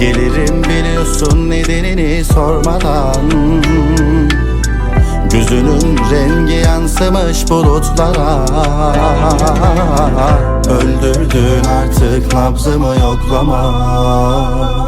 Gelirim biliyorsun nedenini sormadan. Gözünün rengi yansımış bulutlara. Öldürdün artık nabzımı yoklama.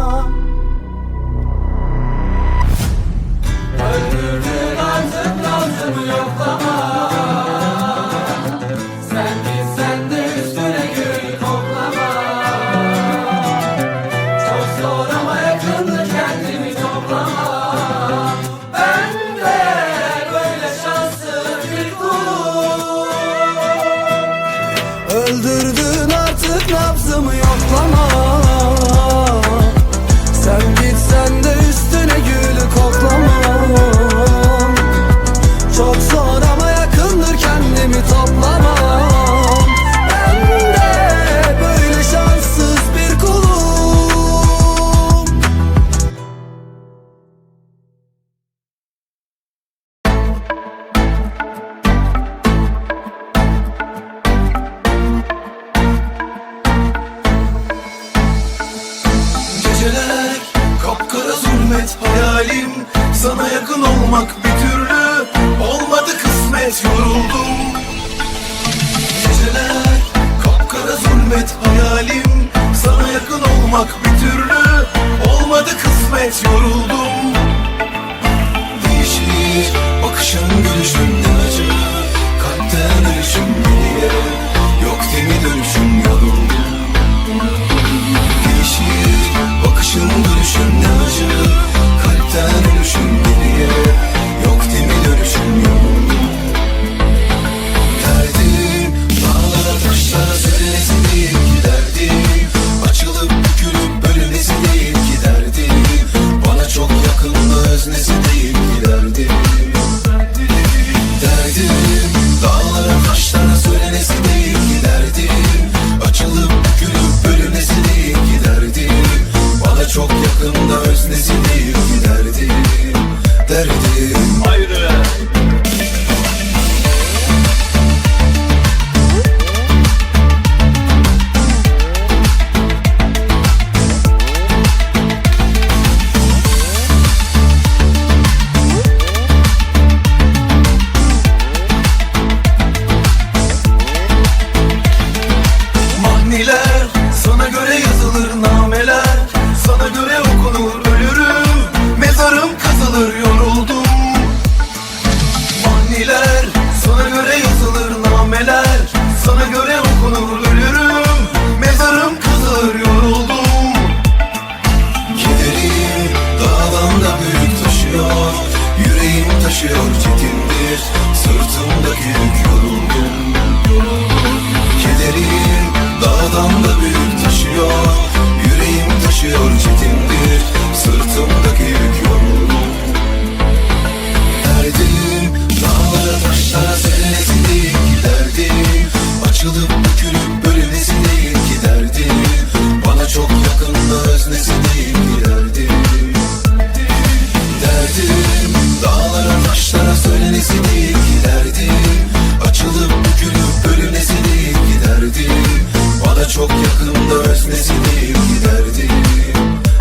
Yakında öznesini derdim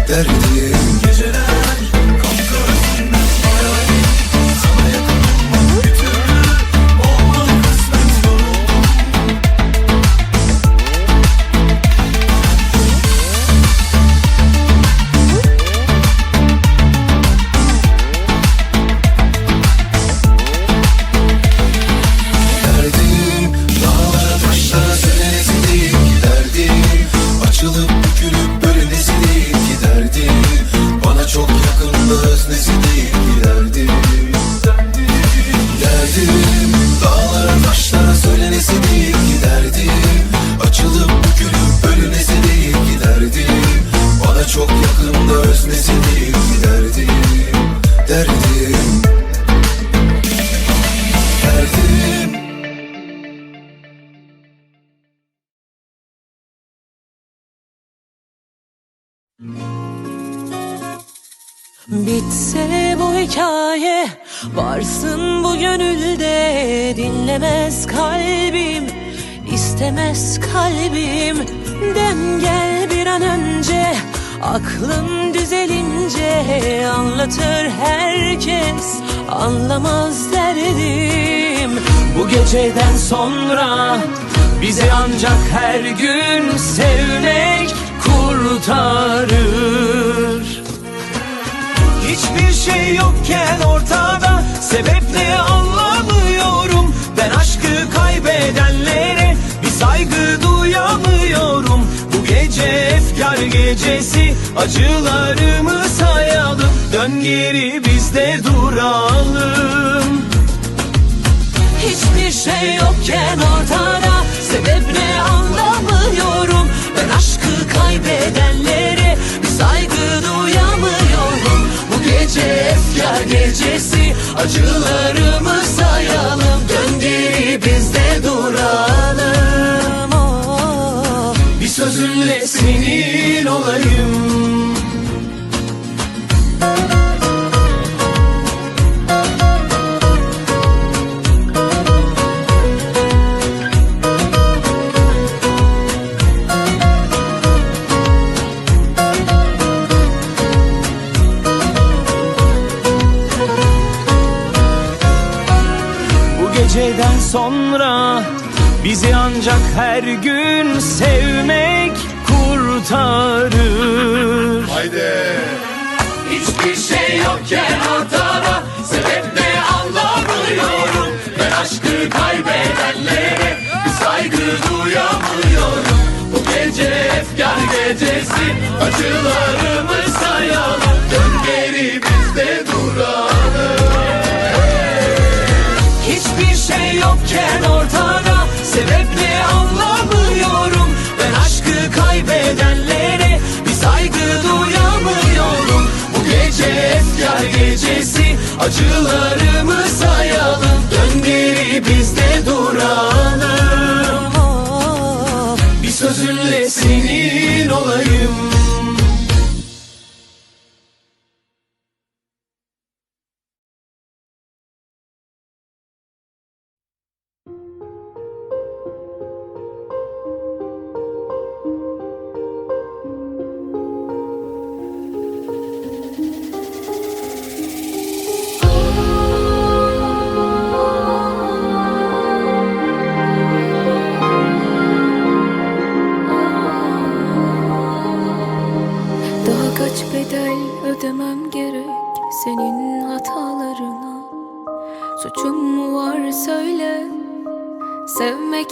Derdim Bitse bu hikaye Varsın bu gönülde. Dinlemez kalbim istemez kalbim. Dem gel bir an önce Aklım düzelince. Anlatır herkes Anlamaz derdim. Bu geceden sonra Bize ancak her gün sevmek kurtarır. Hiçbir şey yokken ortada Sebep ne anlamıyorum. Ben aşkı kaybedenlere Bir saygı duyamıyorum. Bu gece efkar gecesi Acılarımı sayalım. Dön geri biz de duralım. Hiçbir şey yokken ortada Sebep ne anlamıyorum. Ben aşkı kaybedenlere gece efkar gecesi. Acılarımı sayalım sonra bizi ancak her gün sevmek kurtarır. Haydi. Hiçbir şey yokken ortada Sebep ne anlamıyorum Ben aşkı kaybedenlere Bir saygı duyamıyorum. Bu gece efkar gecesi Acılarımı sayalım. Dön geri biz de gecesi Acılarımı sayalım. Dön geri biz de duralım. Bir sözünle senin olayım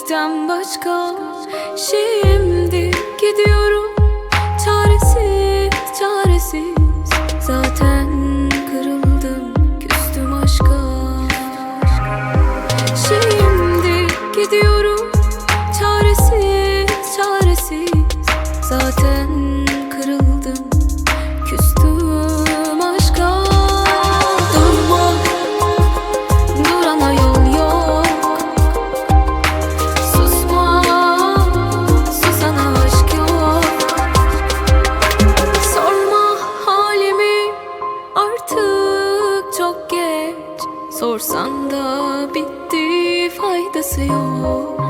Sevmekten başka Şimdi gidiyorum Sorsan da bitti Faydası yok